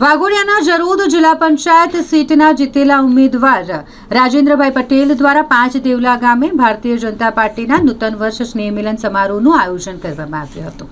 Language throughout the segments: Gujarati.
વાઘોડિયાના જરોદ જિલ્લા પંચાયત સીટના જીતેલા ઉમેદવાર રાજેન્દ્રભાઈ પટેલ દ્વારા પાંચ દેવલા ગામે ભારતીય જનતા પાર્ટીના નૂતન વર્ષ સ્નેહ મિલન સમારોહનું આયોજન કરવામાં આવ્યું હતું,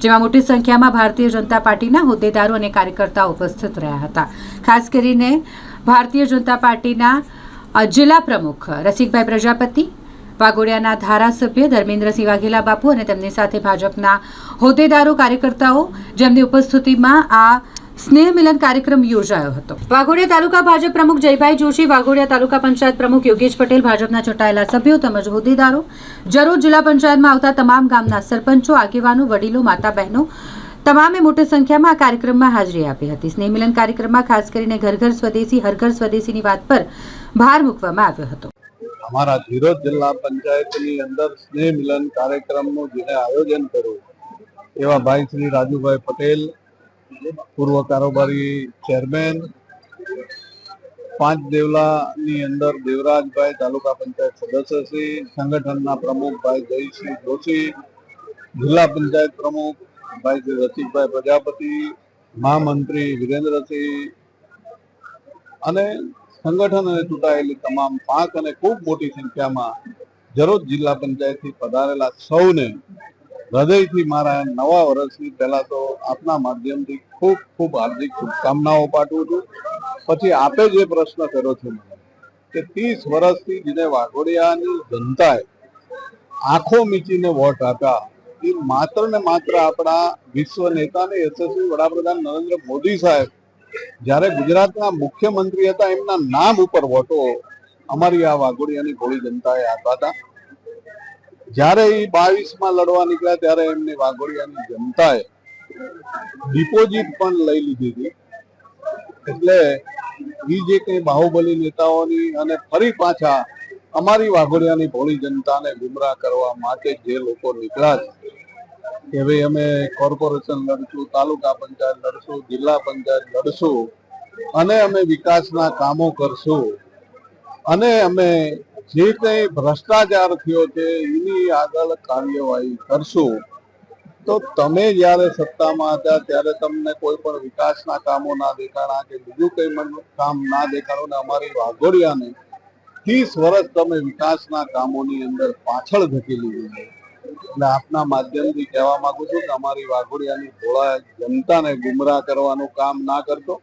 જેમાં મોટી સંખ્યામાં ભારતીય જનતા પાર્ટીના હોદ્દેદારો અને કાર્યકર્તાઓ ઉપસ્થિત રહ્યા હતા. ખાસ કરીને ભારતીય જનતા પાર્ટીના જિલ્લા પ્રમુખ રસિકભાઈ પ્રજાપતિ, વાઘોડિયાના ધારાસભ્ય ધર્મેન્દ્રસિંહ વાઘેલા બાપુ અને તેમની સાથે ભાજપના હોદ્દેદારો, કાર્યકર્તાઓ જેમની ઉપસ્થિતિમાં આ સ્નેહ કાર્યક્રમ યોજાયો હતો. વાઘોડિયા તાલુકા ભાજપ પ્રમુખ જયભાઈ જોશી, વાઘોડિયા તાલુકા પંચાયત પ્રમુખ યોગેશ પટેલ, ભાજપના ચૂંટાયેલા સભ્યો તેમજ હોદ્દેદારો, જરોદ જિલ્લા પંચાયતમાં આવતા તમામ ગામના સરપંચો, આગેવાનો, વડીલો, માતા બહેનો તમામે મોટી સંખ્યામાં આ કાર્યક્રમમાં હાજરી આપી હતી. સ્નેહ મિલન કાર્યક્રમમાં ખાસ કરીને ઘર ઘર સ્વદેશી, હર ઘર સ્વદેશીની વાત પર ભાર મૂકવામાં આવ્યો હતો. અમારા ધીરોજ જિલ્લા પંચાયતની અંદર સ્નેહ મિલન કાર્યક્રમનું જેને આયોજન કર્યું, એવા ભાઈ શ્રી રાજુભાઈ પટેલ પૂર્વ કારોબારી ચેરમેન પાંચ દેવલાની અંદર દેવરાજભાઈ તાલુકા પંચાયત સદસ્ય શ્રી, સંગઠનના પ્રમુખ ભાઈ જયસિંહ જોશી, જિલ્લા પંચાયત પ્રમુખ ભાઈ શ્રી રસિકભાઈ પ્રજાપતિ, મહામંત્રી વિરેન્દ્રસિંહ અને સંગઠન અને ચૂંટાયેલી તમામ પાંખ અને ખૂબ મોટી સંખ્યામાં જરોજ જિલ્લા પંચાયતથી પધારેલા સૌને હૃદયથી મારા નવા વર્ષની પહેલા તો આપના માધ્યમથી ખૂબ ખૂબ હાર્દિક શુભકામનાઓ પાઠવું છું. પછી આપે જે પ્રશ્ન કર્યો છે મને, કે ત્રીસ વર્ષથી જેને વાઘોડિયાની જનતાએ આંખો મીચીને વોટ આપ્યા, એ માત્ર ને માત્ર આપણા વિશ્વ નેતા ને યશસ્વી વડાપ્રધાન નરેન્દ્ર મોદી સાહેબ, જ્યારે ગુજરાતના મુખ્યમંત્રી હતા, એમના નામ ઉપર વોટો અમારી આ વાઘોડિયાની ભોળી જનતાએ આપ્યા હતા જ્યારે એ બાવીસમાં લડવા નીકળ્યા ત્યારે એમની વાઘોડિયાની જનતાએ ડિપોઝિટ પણ લઈ લીધી હતી. એટલે એ જે કઈ બાહુબલી નેતાઓની અને ફરી પાછા અમારી વાઘોડિયાની ભોળી જનતાને ગુમરાહ કરવા માટે જે લોકો નીકળ્યા છે, કે ભાઈ અમે કોર્પોરેશન લડશું, તાલુકા પંચાયત લડશું, જિલ્લા પંચાયત લડશું અને અમે વિકાસના કામો કરશું અને અમે જે કંઈ ભ્રષ્ટાચાર થયો છે, એની આગળ કાર્યવાહી કરશું, તો તમે જ્યારે સત્તામાં હતા, ત્યારે તમને કોઈ પણ વિકાસના કામો ના દેખાણા કે બીજું કઈ કામ ના દેખાણું ને અમારી વાઘોડિયાને ત્રીસ વર્ષ તમે વિકાસના કામોની અંદર પાછળ ધકેલી દીધી. એટલે આપના માધ્યમથી કહેવા માંગુ છું કે અમારી વાઘોડિયાની ધોળા જનતાને ગુમરાહ કરવાનું કામ ના કરતો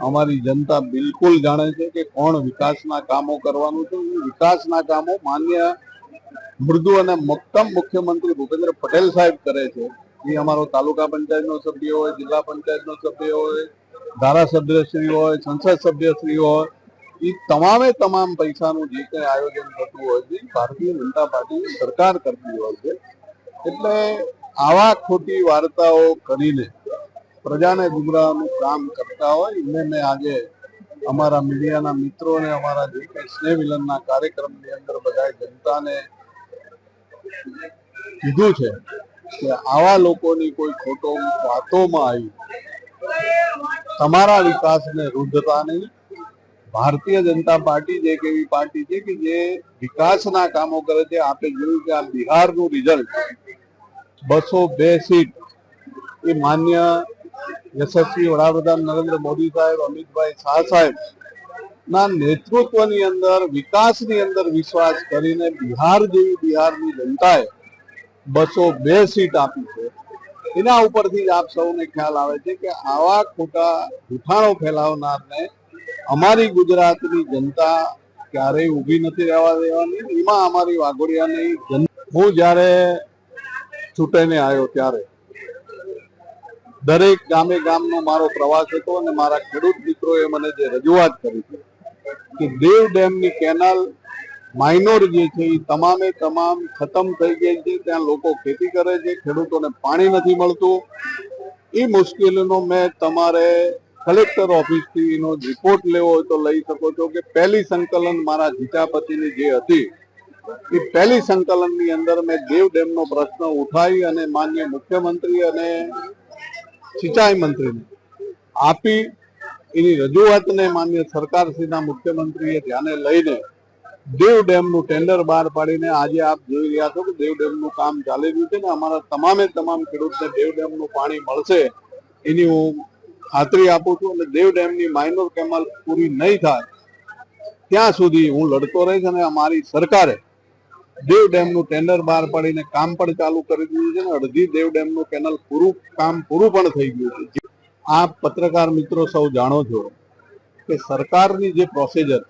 અમારી જનતા બિલકુલ જાણે છે કે કોણ વિકાસના કામો કરવાનું છે. વિકાસના કામો માન્ય મૃદુ અને મક્કમ મુખ્યમંત્રી ભૂપેન્દ્ર પટેલ સાહેબ કરે છે. એ અમારો તાલુકા પંચાયતનો સભ્ય હોય, જિલ્લા પંચાયતનો સભ્ય હોય ધારાસભ્યશ્રી હોય, સંસદ સભ્યશ્રી હોય, એ તમામે તમામ પૈસાનું જે કંઈ આયોજન થતું હોય છે ભારતીય જનતા પાર્ટી સરકાર કરતી હોય છે. એટલે આવા ખોટી વાર્તાઓ કરીને પ્રજાને ગુમરાહનું કામ કરતા હોય એમને મેં આજે અમારા મીડિયાના મિત્રો અને અમારા જે કંઈ સ્નેહ કાર્યક્રમની અંદર બધા જનતાને કીધું છે કે આવા લોકોની કોઈ ખોટો વાતોમાં આવી, તમારા વિકાસને રૂઢતા નહીં. ભારતીય જનતા પાર્ટી જે એક એવી પાર્ટી છે કે જે વિકાસના કામો કરે છે. આપે જોયું કે આ બિહારનું રિઝલ્ટ બસો બે સીટ એ માન્ય યશસ્વી વડાપ્રધાન નરેન્દ્ર મોદી સાહેબ, અમિતભાઈ શાહ સાહેબ ના નેતૃત્વની અંદર, વિકાસની અંદર વિશ્વાસ કરીને બિહાર જેવી બિહારની જનતાએ બસો બે સીટ આપી છે. એના ઉપરથી જ આપ સૌને ખ્યાલ આવે છે કે આવા ખોટા ઉઠાણો ફેલાવનારને અમારી ગુજરાતની જનતા ક્યારેય ઊભી નથી રહેવા દેવાની. એમાં અમારી વાઘોડિયાની હું જ્યારે ચૂંટાઈને આવ્યો ત્યારે દરેક ગામે ગામનો મારો પ્રવાસ હતો અને મારા ખેડૂત મિત્રોએ મને જે રજૂઆત કરી છે કે દેવ ડેમની કેનાલ માઇનોર જે છે એ તમામે તમામ ખતમ થઈ ગઈ છે, ત્યાં લોકો ખેતી કરે છે, ખેડૂતોને પાણી નથી મળતું. એ મુશ્કેલીનો મેં તમારે કલેક્ટર ઓફિસથી એનો રિપોર્ટ લેવો હોય તો લઈ શકો છો કે પહેલી સંકલન મારા જીતાપતિની જે હતી, એ પહેલી સંકલનની અંદર મેં દેવ ડેમનો પ્રશ્ન ઉઠાવી અને માન્ય મુખ્યમંત્રી અને સિંચાઈ મંત્રીને આપી. એની રજૂઆતને માન્ય સરકારશ્રીના મુખ્યમંત્રીએ ધ્યાને લઈને દેવ ડેમનું ટેન્ડર બહાર પાડીને આજે આપ જોઈ રહ્યા છો કે દેવ ડેમનું કામ ચાલી રહ્યું છે ને અમારા તમામે તમામ ખેડૂતને દેવ ડેમનું પાણી મળશે એની હું ખાતરી આપું છું અને દેવ ડેમની માઇનોર કેમલ પૂરી નહીં થાય ત્યાં સુધી હું લડતો રહીશ અને અમારી સરકારે દેવ ડેમનું ટેન્ડર બહાર પાડીને કામ પણ ચાલુ કરી દીધું છે અડધી દેવ ડેમનું કેનલ પૂરું, કામ પૂરું પણ થઈ ગયું છે. આ પત્રકાર મિત્રો સૌ જાણો છો કે સરકારની જે પ્રોસિજર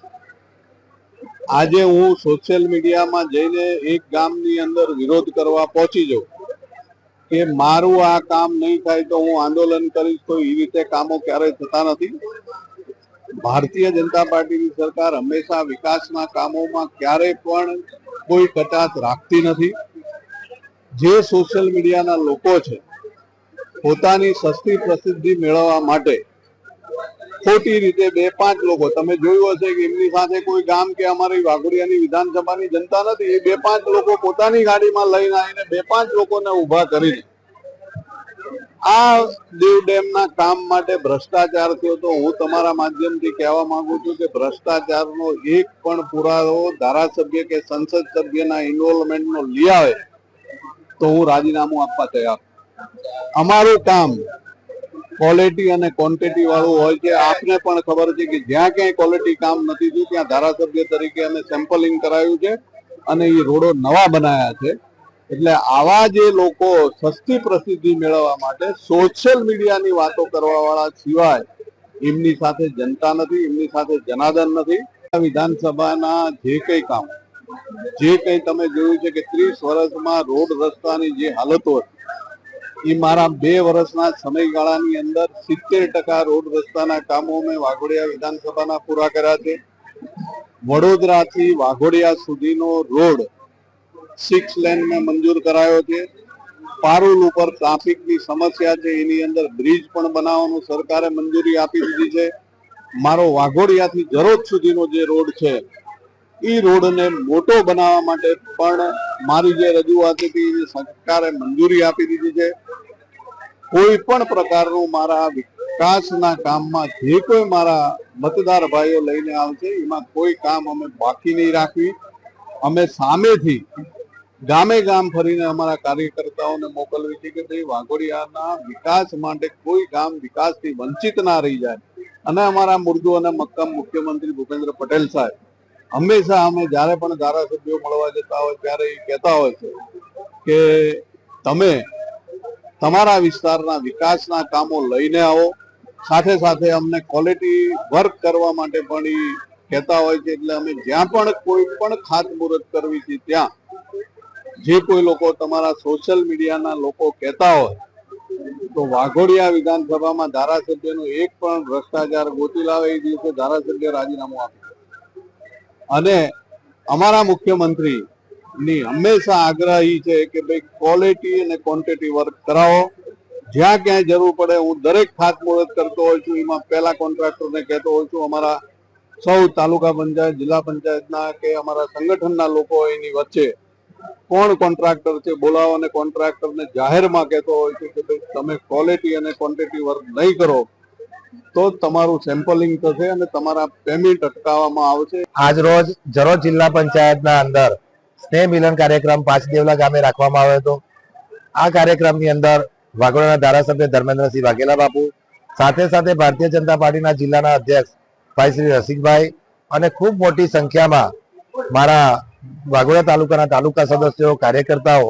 આજે હું સોશિયલ મીડિયામાં જઈને એક ગામની અંદર વિરોધ કરવા પહોંચી જાઉં કે મારું આ કામ નહીં થાય તો હું આંદોલન કરીશ તો એ રીતે કામો ક્યારેય થતા નથી. ભારતીય જનતા પાર્ટીની સરકાર હંમેશા વિકાસના કામોમાં ક્યારેય પણ કોઈ કચાશ રાખતી નથી. જે સોશિયલ મીડિયાના લોકો છે, પોતાની સસ્તી પ્રસિદ્ધિ મેળવવા માટે ખોટી રીતે બે પાંચ લોકો, તમે જોયું હશે કે એમની સાથે કોઈ ગામ કે અમારી વાઘોડિયાની વિધાનસભાની જનતા નથી, એ બે પાંચ લોકો પોતાની ગાડીમાં લઈને આવીને બે પાંચ લોકોને ઊભા કરીને આ દેવ ડેમના કામ માટે ભ્રષ્ટાચાર થયો તો હું તમારા માધ્યમથી કહેવા માંગુ છું કે ભ્રષ્ટાચારનો એક પણ પુરાવો ધારાસભ્ય કે સંસદ સભ્યના ઇન્વોલ્વમેન્ટનો લઈ આવે તો હું રાજીનામું આપવા તૈયાર અમારું કામ ક્વોલિટી અને ક્વોન્ટિટી વાળું હોય છે. આપને પણ ખબર છે કે જ્યાં ક્યાંય ક્વોલિટી કામ નથી થયું ત્યાં ધારાસભ્ય તરીકે અમે સેમ્પલિંગ કરાયું છે અને એ રોડો નવા બનાયા છે. એટલે આવા જે લોકો સસ્તી પ્રસિદ્ધિ મેળવવા માટે સોશિયલ મીડિયાની વાતો કરવા વાળા સિવાય એમની સાથે જનતા નથી, એમની સાથે જનાદન નથી. વિધાનસભાના જે કઈ કામ, જે કઈ તમે જોયું છે કે ત્રીસ વર્ષમાં રોડ રસ્તાની જે હાલતો હતી એ મારા બે વર્ષના સમયગાળાની અંદર સિત્તેર ટકા રોડ રસ્તાના કામો મેં વાઘોડિયા વિધાનસભાના પૂરા કર્યા છે. વડોદરાથી વાઘોડિયા સુધીનો રોડ સિક્સ લેન મેં મંજૂર કરાયો છે. પારુલ ઉપર ટ્રાફિકની સમસ્યા છે. એની અંદર બ્રિજ પણ બનાવવાનું સરકારે મંજૂરી આપી દીધી છે. મારો વાઘોડિયાથી જરોદ સુધીનો જે રોડ છે, એ રોડને મોટો બનાવવા માટે પણ મારી જે રજૂઆત હતી સરકારે મંજૂરી આપી દીધી છે. કોઈ પણ પ્રકારનું મારા વિકાસના કામમાં જે કોઈ મારા મતદાર ભાઈઓ લઈને આવશે, એમાં કોઈ કામ અમે બાકી નહીં રાખવી. અમે સામેથી ગામે ગામ ફરીને અમારા કાર્યકર્તાઓને મોકલવી છે કે ભાઈ, વાઘોડિયાના વિકાસ માટે કોઈ ગામ વિકાસથી વંચિત ના રહી જાય. અને અમારા મુર્દુ અને મક્કમ મુખ્યમંત્રી ભૂપેન્દ્ર પટેલ સાહેબ, હંમેશા અમે જ્યારે પણ ધારાસભ્યો મળવા જતા હોય, ત્યારે એ કહેતા હોય છે કે તમે તમારા વિસ્તારના વિકાસના કામો લઈને આવો. સાથે સાથે અમને ક્વોલિટી વર્ક કરવા માટે પણ એ કહેતા હોય છે, એટલે અમે જ્યાં પણ કોઈ પણ ખાતમુહૂર્ત કરવી છે ત્યાં જે કોઈ લોકો તમારા સોશિયલ મીડિયાના લોકો કહેતા હોય, તો વાઘોડિયા વિધાનસભામાં ધારાસભ્યનો એક પણ ભ્રષ્ટાચાર ગોતી લાવે એ દિવસે ધારાસભ્ય રાજીનામું આપે. અને અમારા મુખ્યમંત્રી ની હંમેશા આગ્રહ એ છે કે ભાઈ ક્વોલિટી અને ક્વોન્ટિટી વર્ક કરાવો. જ્યાં ક્યાંય જરૂર પડે હું દરેક ખાતમુહૂર્ત કરતો હોઉં છું, એમાં પહેલા કોન્ટ્રાક્ટરને કહેતો હોઉં છું, અમારા સૌ તાલુકા પંચાયત, જિલ્લા પંચાયતના કે અમારા સંગઠનના લોકો એની વચ્ચે કોણ કોન્ટ્રાક્ટર છે, બોલાવો અને કોન્ટ્રાક્ટરને જાહેરમાં કહેતો હોય છે કે ભાઈ તમે ક્વોલિટી અને ક્વોન્ટિટી વર્ક નહીં કરો, તો તમારું સેમ્પલિંગ થશે અને તમારા પેમેન્ટ અટકાવવામાં આવશે. આજ રોજ જરોદ જિલ્લા પંચાયતના અંદર સ્નેહ મિલન કાર્યક્રમ પાંચદેવલા ગામે રાખવામાં આવ્યો હતો. આ કાર્યક્રમની અંદર વાઘોડાના ધારાસભ્ય ધર્મેન્દ્રસિંહ વાઘેલા બાપુ, સાથે સાથે ભારતીય જનતા પાર્ટીના જિલ્લાના અધ્યક્ષ ભાઈ શ્રી રસિકભાઈ અને ખૂબ મોટી સંખ્યામાં મારા વાઘોડા તાલુકાના તાલુકા સદસ્યો, કાર્યકર્તાઓ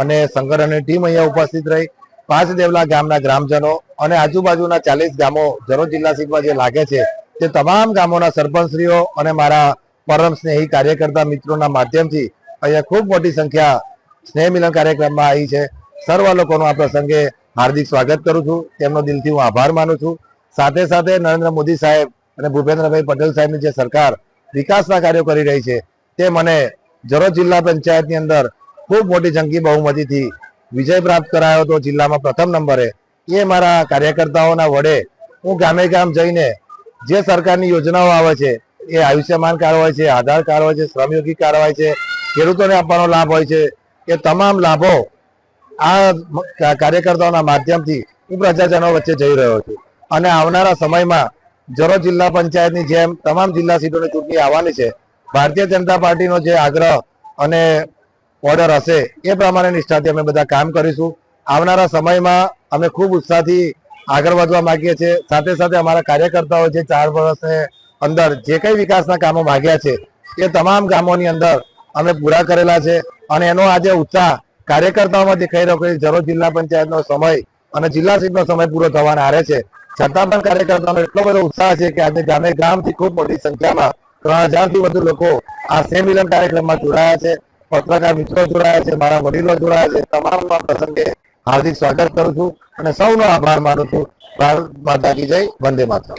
અને સંગઠનની ટીમ અહીંયા ઉપસ્થિત રહી. પાંચ દેવલા ગામના ગ્રામજનો અને આજુબાજુના ચાલીસ ગામો જરોદ જિલ્લા સીટમાં જે લાગે છે તે તમામ ગામોના સરપંચશ્રીઓ અને મારા પરમ સ્નેહી કાર્યકર્તા મિત્રોના માધ્યમથી અહીંયા ખૂબ મોટી સંખ્યા સ્નેહ મિલન કાર્યક્રમમાં આવી છે. સર્વ લોકોનું આ પ્રસંગે હાર્દિક સ્વાગત કરું છું. તેમનો દિલથી હું આભાર માનું છું. સાથે સાથે નરેન્દ્ર મોદી સાહેબ અને ભૂપેન્દ્રભાઈ પટેલ સાહેબની જે સરકાર વિકાસના કાર્યો કરી રહી છે તે મને જરોદ જિલ્લા પંચાયતની અંદર ખૂબ મોટી જંગી બહુમતીથી વિજય પ્રાપ્ત કરાયો હતો જિલ્લામાં પ્રથમ નંબરે. એ મારા કાર્યકર્તાઓના વડે હું ગામે ગામ જઈને જે સરકારની યોજનાઓ આવે છે, એ આયુષ્યમાન કાર્ડ હોય છે, આધાર કાર્ડ હોય છે શ્રમયોગી કાર્ડ હોય છે, ખેડૂતોને આપવાનો લાભ હોય છે, એ તમામ લાભો આ કાર્યકર્તાઓના માધ્યમથી હું પ્રજાજનો વચ્ચે જઈ રહ્યો છું. અને આવનારા સમયમાં જરોદ જિલ્લા પંચાયતની જેમ તમામ જિલ્લા સીટોની ચૂંટણી આવવાની છે ભારતીય જનતા પાર્ટીનો જે આગ્રહ અને ઓર્ડર હશે, એ પ્રમાણે નિષ્ઠાથી અમે બધા કામ કરીશું. આવનારા સમયમાં અમે ખૂબ ઉત્સાહથી આગળ વધવા માંગીએ છીએ. સાથે સાથે અમારા કાર્યકર્તાઓ જે ચાર વર્ષની અંદર જે કઈ વિકાસના કામો માંગ્યા છે, એ તમામ ગામોની અંદર અમે પૂરા કરેલા છે અને એનો આજે ઉત્સાહ કાર્યકર્તાઓમાં દેખાઈ રહ્યો કે જરોજ જિલ્લા પંચાયતનો સમય અને જિલ્લા સીટનો સમય પૂરો થવાના આરે છે. છતાં પણ કાર્યકર્તાઓનો એટલો બધો ઉત્સાહ છે કે આજે ગામે ગામથી ખૂબ મોટી સંખ્યામાં ત્રણ હજારથી વધુ લોકો આ સેમિલન મિલન કાર્યક્રમમાં જોડાયા છે, પત્રકાર મિત્રો જોડાયા છે, મારા વડીલો જોડાયા છે તમામ પ્રસંગે હાર્દિક સ્વાગત કરું છું અને સૌનો આભાર માનું છું. ભારત માતા કી જય, વંદે માતરમ.